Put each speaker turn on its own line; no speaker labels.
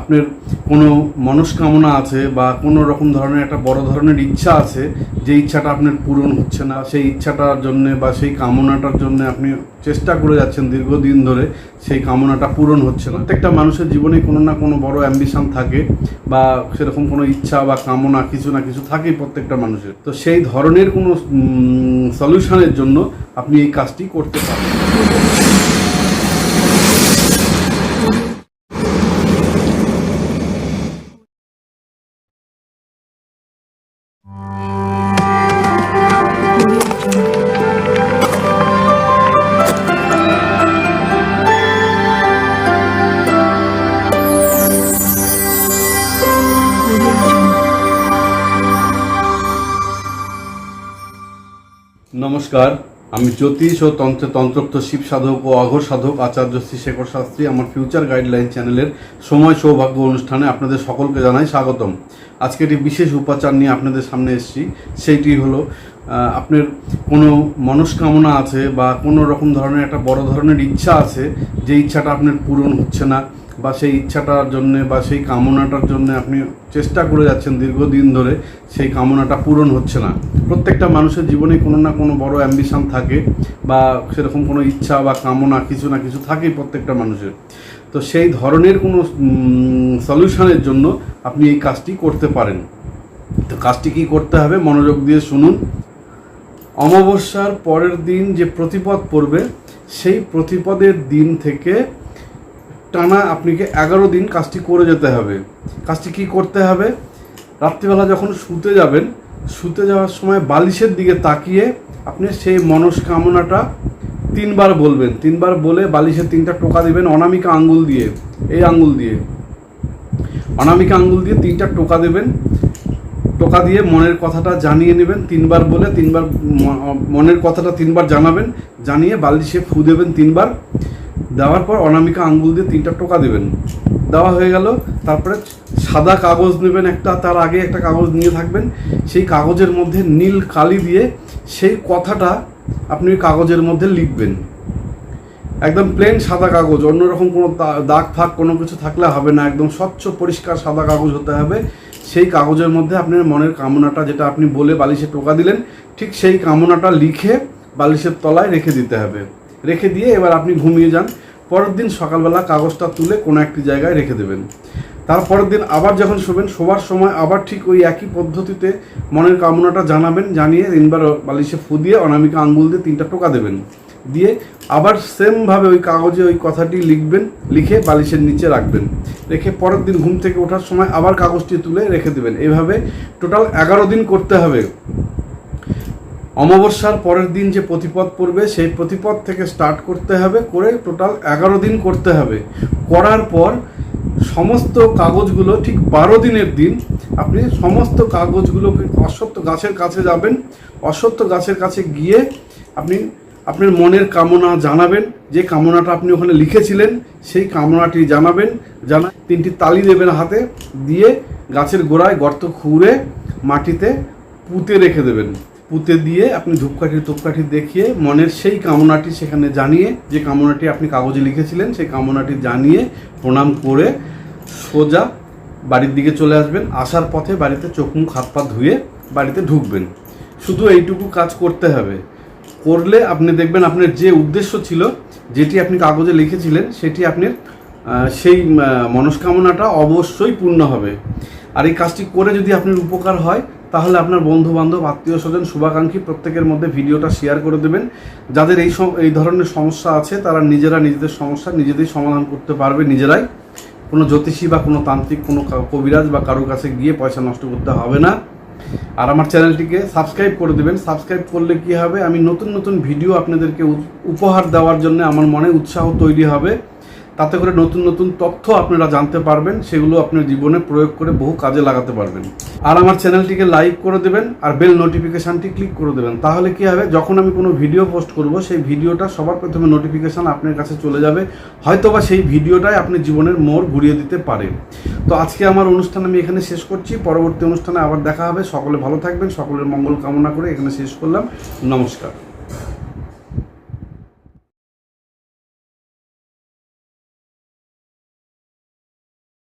আপনার কোনো মনস্কামনা আছে বা কোনো রকম ধরনের একটা বড় ধরনের ইচ্ছা আছে, যে ইচ্ছাটা আপনার পূরণ হচ্ছে না, সেই ইচ্ছাটার জন্য বা সেই কামনাটার জন্য আপনি চেষ্টা করে যাচ্ছেন দীর্ঘদিন ধরে, সেই কামনাটা পূরণ হচ্ছে না। প্রত্যেকটা মানুষের জীবনে কোনো না কোনো বড় অ্যাম্বিশন থাকে বা সেরকম কোনো ইচ্ছা বা কামনা কিছু না কিছু থাকেই প্রত্যেকটা মানুষের। তো সেই ধরনের কোনো সলিউশনের জন্য আপনি এই কাজটি করতে পারেন। নমস্কার। আমি জ্যোতিষ ও তন্ত্র তন্ত্রোক্ত শিব সাধক ও অঘর সাধক আচার্য শ্রী শেখর শাস্ত্রী আমার ফিউচার গাইডলাইন চ্যানেলের সময় সৌভাগ্য অনুষ্ঠানে আপনাদের সকলকে জানাই স্বাগতম। আজকে একটি বিশেষ উপাচার নিয়ে আপনাদের সামনে এসেছি। সেইটি হলো আপনার কোনো মনস্কামনা আছে বা কোনো রকম ধরনের একটা বড় ধরনের ইচ্ছা আছে, যে ইচ্ছাটা আপনার পূরণ হচ্ছে না বা সেই ইচ্ছাটার জন্যে বা সেই কামনাটার জন্য আপনি চেষ্টা করে যাচ্ছেন দীর্ঘদিন ধরে, সেই কামনাটা পূরণ হচ্ছে না। প্রত্যেকটা মানুষের জীবনে কোনো না কোনো বড় অ্যাম্বিশন থাকে বা সেরকম কোনো ইচ্ছা বা কামনা কিছু না কিছু থাকেই প্রত্যেকটা মানুষের। তো সেই ধরনের কোনো সলিউশনের জন্য আপনি এই কাজটি করতে পারেন। তো কাজটি কি করতে হবে মনোযোগ দিয়ে শুনুন। অমাবস্যার পরের দিন যে প্রতিপদ পড়বে, সেই প্রতিপদের দিন থেকে টানা আপনাকে এগারো দিন কাজটি করে যেতে হবে। কাজটি কি করতে হবে? রাত্রিবেলা যখন শুতে যাবেন, শুতে যাওয়ার সময় বালিশের দিকে তাকিয়ে আপনি সেই মনস্কামনাটা তিনবার বলবেন। তিনবার বলে বালিশের তিনটা টোকা দিবেন অনামিকা আঙ্গুল দিয়ে, এই আঙ্গুল দিয়ে। অনামিকা আঙ্গুল দিয়ে তিনটা টোকা দেবেন। টোকা দিয়ে মনের কথাটা জানিয়ে নেবেন, তিনবার বলে তিনবার মনের কথাটা তিনবার জানাবেন, জানিয়ে বালিশে ফু দেবেন তিনবার। দেওয়ার পর অনামিকা আঙ্গুল দিয়ে তিনটা টোকা দেবেন। দেওয়া হয়ে গেল, তারপরে সাদা কাগজ নেবেন একটা, তার আগে একটা কাগজ নিয়ে থাকবেন। সেই কাগজের মধ্যে নীল কালি দিয়ে সেই কথাটা আপনি কাগজের মধ্যে লিখবেন। একদম প্লেন সাদা কাগজ, অন্যরকম কোনো দাগ ফাগ কোনো কিছু থাকলে হবে না, একদম স্বচ্ছ, পরিষ্কার সাদা কাগজ হতে হবে। সেই কাগজের মধ্যে আপনার মনের কামনাটা যেটা আপনি বলে বালিশে টোকা দিলেন, ঠিক সেই কামনাটা লিখে বালিশের তলায় রেখে দিতে হবে। রেখে দিয়ে এবার আপনি ঘুমিয়ে যান। পরের দিন সকালবেলা কাগজটা তুলে কোনো একটি জায়গায় রেখে দেবেন। তারপরের দিন আবার যখন শোবেন, শোবার সময় আবার ঠিক ওই একই পদ্ধতিতে মনের কামনাটা জানাবেন, জানিয়ে তিনবার বালিশে ফু দিয়ে অনামিকা আঙ্গুল দিয়ে তিনটা টোকা দেবেন। দিয়ে আবার সেমভাবে ওই কাগজে ওই কথাটি লিখবেন, লিখে বালিশের নিচে রাখবেন। রেখে পরের দিন ঘুম থেকে ওঠার সময় আবার কাগজটি তুলে রেখে দেবেন। এভাবে টোটাল এগারো দিন করতে হবে। অমাবস্যার পরের দিন যে প্রতিপদ পড়বে, সেই প্রতিপদ থেকে স্টার্ট করতে হবে, করে টোটাল এগারো দিন করতে হবে। করার পর সমস্ত কাগজগুলো ঠিক বারো দিনের দিন আপনি সমস্ত কাগজগুলোকে অশ্বত্থ গাছের কাছে যাবেন। অশ্বত্থ গাছের কাছে গিয়ে আপনি আপনার মনের কামনা জানাবেন। যে কামনাটা আপনি ওখানে লিখেছিলেন, সেই কামনাটি জানাবেন। জানা তিনটি তালি দেবেন হাতে, দিয়ে গাছের গোড়ায় গর্ত খুঁড়ে মাটিতে পুঁতে রেখে দেবেন। পুঁতে দিয়ে আপনি ধূপকাঠি ধূপকাঠি দেখিয়ে মনের সেই কামনাটি সেখানে জানিয়ে, যে কামনাটি আপনি কাগজে লিখেছিলেন, সেই কামনাটি জানিয়ে প্রণাম করে সোজা বাড়ির দিকে চলে আসবেন। আসার পথে বাড়িতে চোখ মুখ হাত পা ধুয়ে বাড়িতে ঢুকবেন। শুধু এইটুকু কাজ করতে হবে। করলে আপনি দেখবেন আপনার যে উদ্দেশ্য ছিল, যেটি আপনি কাগজে লিখেছিলেন, সেটি আপনার সেই মনস্কামনাটা অবশ্যই পূর্ণ হবে। আর এই কাজটি করে যদি আপনার উপকার হয় তাহলে আপনার বন্ধু বান্ধব আত্মীয় স্বজন শুভাকাঙ্ক্ষী প্রত্যেকের মধ্যে ভিডিওটা শেয়ার করে দেবেন। যাদের এই এই ধরনের সমস্যা আছে, তারা নিজেরা নিজেদের সমস্যা নিজেদের সমাধান করতে পারবে নিজেরাই। কোনো জ্যোতিষী বা কোনো তান্ত্রিক, কোনো কবিরাজ বা কারোর কাছে গিয়ে পয়সা নষ্ট করতে হবে না। আর আমার চ্যানেলটিকে সাবস্ক্রাইব করে দেবেন। সাবস্ক্রাইব করলে কি হবে? আমি নতুন নতুন ভিডিও আপনাদেরকে উপহার দেওয়ার জন্য আমার মনে উৎসাহ তৈরি হবে। তাতে করে নতুন নতুন তথ্য আপনারা জানতে পারবেন, সেগুলো আপনার জীবনে প্রয়োগ করে বহু কাজে লাগাতে পারবেন। আর আমার চ্যানেলটিকে লাইক করে দেবেন আর বেল নোটিফিকেশানটি ক্লিক করে দেবেন। তাহলে কি হবে, যখন আমি কোনো ভিডিও পোস্ট করব, সেই ভিডিওটা সবার প্রথমে নোটিফিকেশান আপনার কাছে চলে যাবে। হয়তোবা সেই ভিডিওটাই আপনি জীবনের মোড় ঘুরিয়ে দিতে পারে তো আজকে আমার অনুষ্ঠান আমি এখানে শেষ করছি। পরবর্তী অনুষ্ঠানে আবার দেখা হবে। সকলে ভালো থাকবেন। সকলের মঙ্গল কামনা করে এখানে শেষ করলাম। নমস্কার।